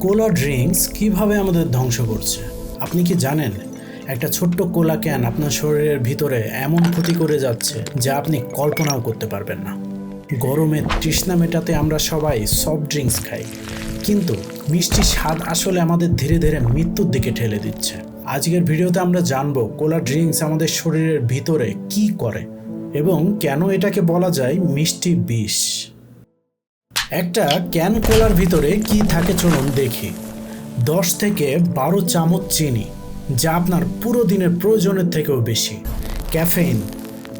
কোলা drinks কীভাবে আমাদের ধ্বংস করছে? আপনি কি জানেন? একটা ছোট্ট কোলা ক্যান আপনার শরীরের ভিতরে এমন ক্ষতি করে যাচ্ছে যা আপনি কল্পনাও করতে পারবেন না। গরমে তৃষ্ণা মেটাতে আমরা সবাই সফট ড্রিঙ্কস খাই। কিন্তু মিষ্টি স্বাদ আসলে আমাদের ধীরে ধীরে মৃত্যুর দিকে ঠেলে দিচ্ছে। আজকের ভিডিওতে আমরা জানব কোলা ড্রিঙ্কস আমাদের শরীরের ভিতরে কি করে এবং কেন এটাকে বলা যায় মিষ্টি বিষ। একটা ক্যান কোলার ভিতরে কি থাকে চলুন দেখি। দশ থেকে বারো চামচ চিনি, যা আপনার পুরো দিনের প্রয়োজনের থেকেও বেশি। ক্যাফেইন,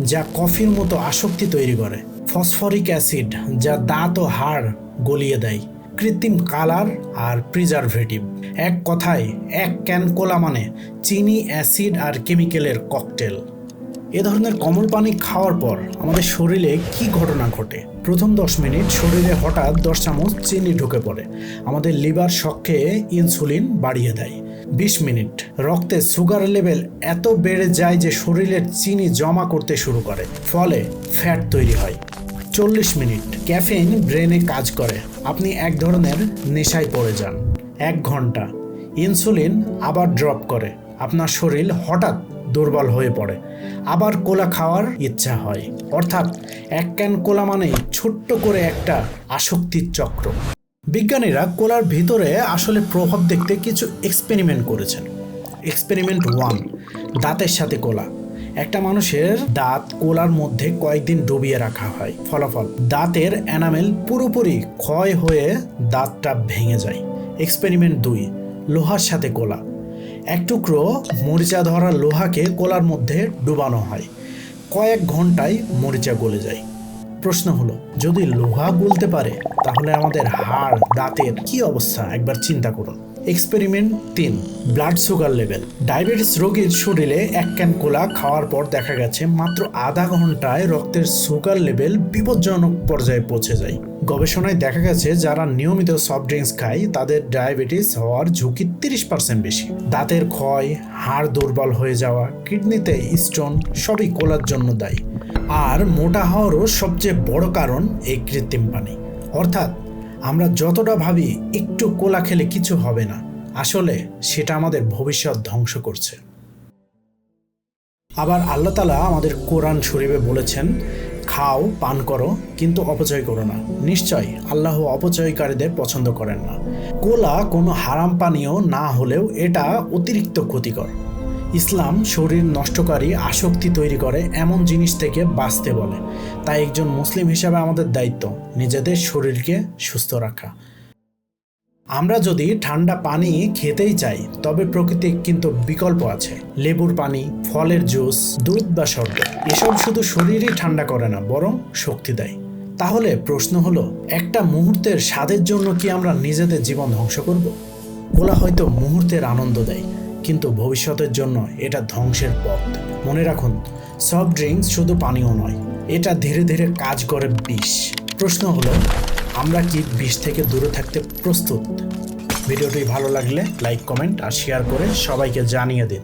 যা কফির মতো আসক্তি তৈরি করে। ফসফরিক অ্যাসিড, যা দাঁত ও হাড় গলিয়ে দেয়। কৃত্রিম কালার আর প্রিজারভেটিভ। এক কথায়, এক ক্যান কোলা মানে চিনি, অ্যাসিড আর কেমিক্যালের ককটেল। এ ধরনের কমল পানি খাওয়ার পর আমাদের শরীরে কি ঘটনা ঘটে? প্রথম দশ মিনিট শরীরে হঠাৎ দশ চামচ চিনি ঢুকে পড়ে। আমাদের লিভার শখকে ইনসুলিন বাড়িয়ে দেয়। বিশ মিনিট। রক্তে সুগার লেভেল এত বেড়ে যায় যে শরীরের চিনি জমা করতে শুরু করে। ফলে ফ্যাট তৈরি হয়। চল্লিশ মিনিট। ক্যাফেইন ব্রেনে কাজ করে। আপনি এক ধরনের নেশায় পড়ে যান। এক ঘণ্টা। ইনসুলিন আবার ড্রপ করে। আপনার শরীর হঠাৎ দুর্বল হয়ে পড়ে। আবার কোলা খাওয়ার ইচ্ছা হয়। অর্থাৎ এক ক্যান কোলা মানেই ছোট্ট করে একটা আসক্তির চক্র। বিজ্ঞানীরা কোলার ভিতরে আসলে প্রভাব দেখতে কিছু এক্সপেরিমেন্ট করেছেন। এক্সপেরিমেন্ট ওয়ান দাঁতের সাথে কোলা। একটা মানুষের দাঁত কোলার মধ্যে কয়েকদিন ডুবিয়ে রাখা হয়। ফলাফল, দাঁতের এনামেল পুরোপুরি ক্ষয় হয়ে দাঁতটা ভেঙে যায়। এক্সপেরিমেন্ট দুই, লোহার সাথে কোলা। এক টুকরো মরিচা ধরা লোহাকে কোলার মধ্যে ডুবানো হয়। কয়েক ঘন্টায় মরিচা গলে যায়। প্রশ্ন হলো, যদি লোহা গুলতে পারে, তাহলে আমাদের হাড়, দাঁতের কি অবস্থা? একবার চিন্তা করুন। এক্সপেরিমেন্ট তিন ব্লাড সুগার লেভেল। ডায়াবেটিস রোগীর শরীরে এক ক্যান কোলা খাওয়ার পর দেখা গেছে মাত্র আধা ঘন্টায় রক্তের সুগার লেভেল বিপজ্জনক পর্যায়ে পৌঁছে যায়। গবেষণায় দেখা গেছে, যারা নিয়মিত সফট ড্রিঙ্কস খায়, তাদের ডায়াবেটিস হওয়ার ঝুঁকি তিরিশ পার্সেন্ট বেশি। দাঁতের ক্ষয়, হাড় দুর্বল হয়ে যাওয়া, কিডনিতে স্টোন, সবই কোলার জন্য দায়ী। আর মোটা হওয়ারও সবচেয়ে বড় কারণ এই কৃত্রিম পানি। অর্থাৎ আমরা যতটা ভাবি, একটু কোলা খেলে কিছু হবে না। আসলে সেটা আমাদের ভবিষ্যৎ ধ্বংস করছে। আবার আল্লাহ তালা আমাদের কোরআন শরীফে বলেছেন, খাও, পান করো, কিন্তু অপচয় করো না। নিশ্চয় আল্লাহ অপচয়কারীদের পছন্দ করেন না। কোলা কোনো হারাম পানীয় না হলেও এটা অতিরিক্ত ক্ষতিকর। ইসলাম শরীর নষ্টকারী, আসক্তি তৈরি করে, এমন জিনিস থেকে বাঁচতে বলে। তাই একজন মুসলিম হিসাবে আমাদের দায়িত্ব, নিজেদের শরীরকে সুস্থ রাখা। আমরা যদি ঠান্ডা পানি খেতেই চাই, তবে প্রকৃতি কিন্তু বিকল্প আছে। লেবুর পানি, ফলের জুস, দুধ বা শরবত, এসব শুধু শরীরই ঠান্ডা করে না, বরং শক্তি দেয়। তাহলে প্রশ্ন হলো, একটা মুহূর্তের স্বাদের জন্য কি আমরা নিজেদের জীবন ধ্বংস করব? কোলা হয়তো মুহূর্তের আনন্দ দেয়। কিন্তু ভবিষ্যতের জন্য এটা ধ্বংসের পথ। মনে রাখুন সফট ড্রিঙ্কস শুধু পানীয় নয়, এটা ধীরে ধীরে কাজ করে বিষ। প্রশ্ন হলো, আমরা কি বিষ থেকে দূরে থাকতে প্রস্তুত? ভিডিওটি ভালো লাগলে লাইক, কমেন্ট আর শেয়ার করে সবাইকে জানিয়ে দিন।